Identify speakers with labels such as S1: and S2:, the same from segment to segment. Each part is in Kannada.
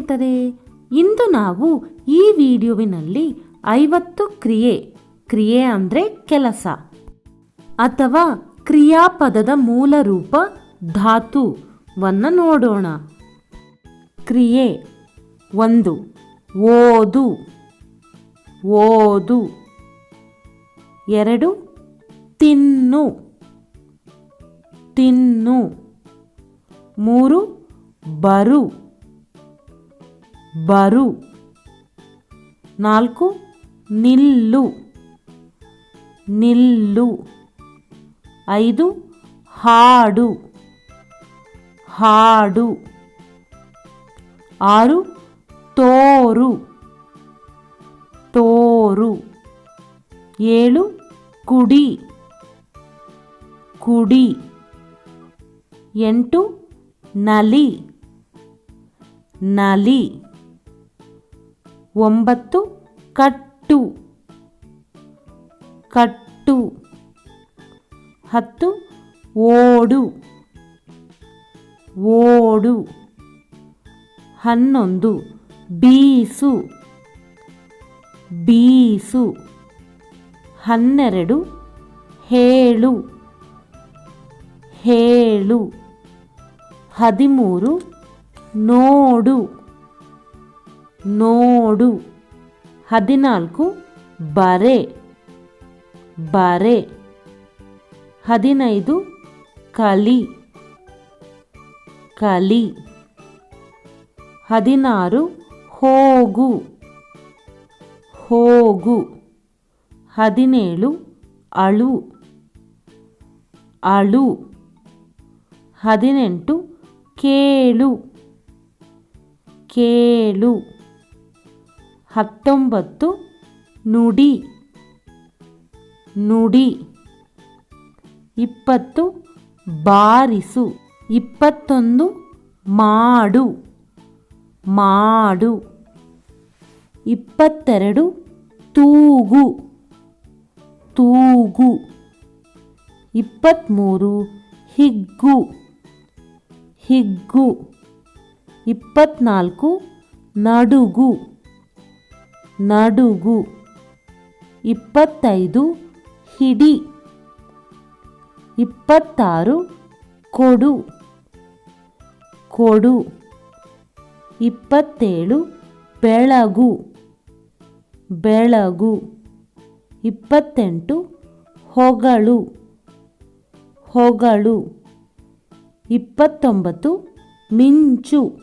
S1: ಸ್ನೇಹಿತರೆ ಇಂದು ನಾವು ಈ ವಿಡಿಯೋವಿನಲ್ಲಿ ಐವತ್ತು ಕ್ರಿಯೆ ಕ್ರಿಯೆ ಅಂದರೆ ಕೆಲಸ ಅಥವಾ ಕ್ರಿಯಾಪದದ ಮೂಲ ರೂಪ ಧಾತುವನ್ನು ನೋಡೋಣ. ಕ್ರಿಯೆ ಒಂದು, ಓದು ಓದು. ಎರಡು, ತಿನ್ನು ತಿನ್ನು. ಮೂರು, ಬರು. ಬರು ನಾಲ್ಕು ನಿಲ್ಲು ನಿಲ್ಲು ಐದು ಹಾಡು ಹಾಡು ಆರು ತೋರು ತೋರು ಏಳು ಕುಡಿ ಕುಡಿ ಎಂಟು ನಲಿ ನಲಿ ಒಂಬತ್ತು ಕಟ್ಟು. ಕಟ್ಟು. ಹತ್ತು ಓಡು. ಓಡು. ಹನ್ನೊಂದು ಬೀಸು. ಬೀಸು. ಹನ್ನೆರಡು ಹೇಳು. ಹೇಳು. ಹದಿಮೂರು ನೋಡು. ನೋಡು. ಹದಿನಾಲ್ಕು, ಬರೆ. ಬರೆ. ಹದಿನೈದು, ಕಲಿ. ಕಲಿ. ಹದಿನಾರು, ಹೋಗು. ಹೋಗು. ಹದಿನೇಳು, ಅಳು. ಅಳು. ಹದಿನೆಂಟು, ಕೇಳು. ಕೇಳು. ಹತ್ತೊಂಬತ್ತು ನುಡಿ ನುಡಿ, ಇಪ್ಪತ್ತು ಬಾರಿಸು, ಇಪ್ಪತ್ತೊಂದು ಮಾಡು ಮಾಡು, ಇಪ್ಪತ್ತೆರಡು ತೂಗು ತೂಗು, ಇಪ್ಪತ್ತ್ಮೂರು ಹಿಗ್ಗು ಹಿಗ್ಗು ಇಪ್ಪತ್ನಾಲ್ಕು ನಡುಗು. ನಡುಗು. ಇಪ್ಪತ್ತೈದು ಹಿಡಿ. ಇಪ್ಪತ್ತಾರು ಕೊಡು. ಕೊಡು. ಇಪ್ಪತ್ತೇಳು ಬೆಳಗು. ಬೆಳಗು. ಇಪ್ಪತ್ತೆಂಟು ಹೊಗಳು. ಹೊಗಳು. ಇಪ್ಪತ್ತೊಂಬತ್ತು ಮಿಂಚು.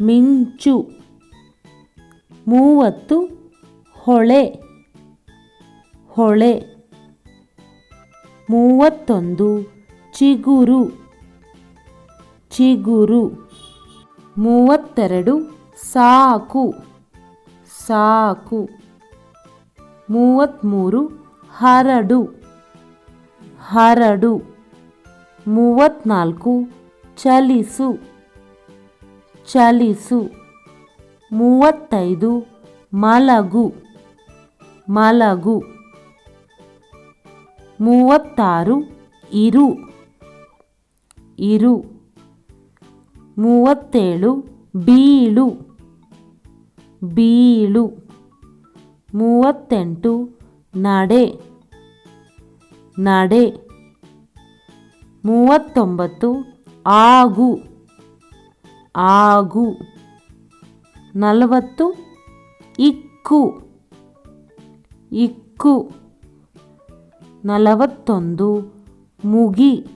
S1: ಮಿಂಚು. ಮೂವತ್ತು ಹೊಳೆ ಹೊಳೆ. ಮೂವತ್ತೊಂದು ಚಿಗುರು ಚಿಗುರು. ಮೂವತ್ತೆರಡು ಸಾಕು ಸಾಕು. ಮೂವತ್ತ್ಮೂರು ಹರಡು ಹರಡು. ಮೂವತ್ತ್ನಾಲ್ಕು ಚಲಿಸು ಚಲಿಸು. ಮೂವತ್ತೈದು. ಮಲಗು. ಮಲಗು. ಮೂವತ್ತಾರು. ಇರು. ಇರು. ಮೂವತ್ತೇಳು. ಬೀಳು. ಬೀಳು. ಮೂವತ್ತೆಂಟು. ನಡೆ. ನಡೆ. ಮೂವತ್ತೊಂಬತ್ತು. ಆಗು. ಆಗು. ನಲವತ್ತು. ಇಕ್ಕು. ಇಕ್ಕು. ನಲವತ್ತೊಂದು. ಮುಗಿ.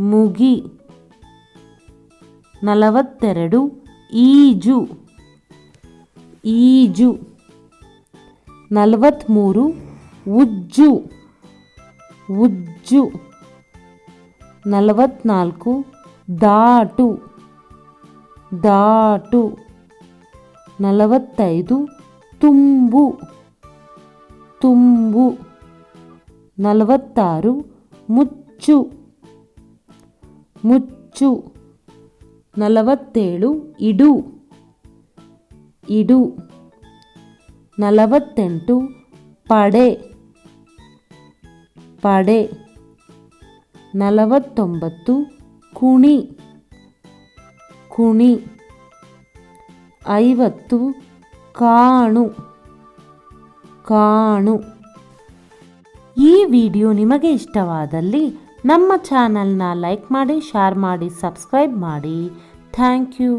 S1: ಮುಗಿ. ನಲವತ್ತೆರಡು. ಈಜು. ಈಜು. ನಲವತ್ತ್ಮೂರು ಉಜ್ಜು. ಉಜ್ಜು. ನಲವತ್ನಾಲ್ಕು. ದಾಟು. ದಾಟು. ನಲವತ್ತೈದು, ತುಂಬು. ತುಂಬು. ನಲವತ್ತಾರು, ಮುಚ್ಚು. ಮುಚ್ಚು. ನಲವತ್ತೇಳು, ಇಡು. ಇಡು. ನಲವತ್ತೆಂಟು, ಪಡೆ. ಪಡೆ. ನಲವತ್ತೊಂಬತ್ತು, ಕುಣಿ. ಕುಣಿ. ಐವತ್ತು ಕಾಣು. ಕಾಣು. ಈ ವಿಡಿಯೋ ನಿಮಗೆ ಇಷ್ಟವಾದಲ್ಲಿ ನಮ್ಮ ಚಾನಲ್ನ ಲೈಕ್ ಮಾಡಿ, ಶೇರ್ ಮಾಡಿ, ಸಬ್ಸ್ಕ್ರೈಬ್ ಮಾಡಿ. Thank you.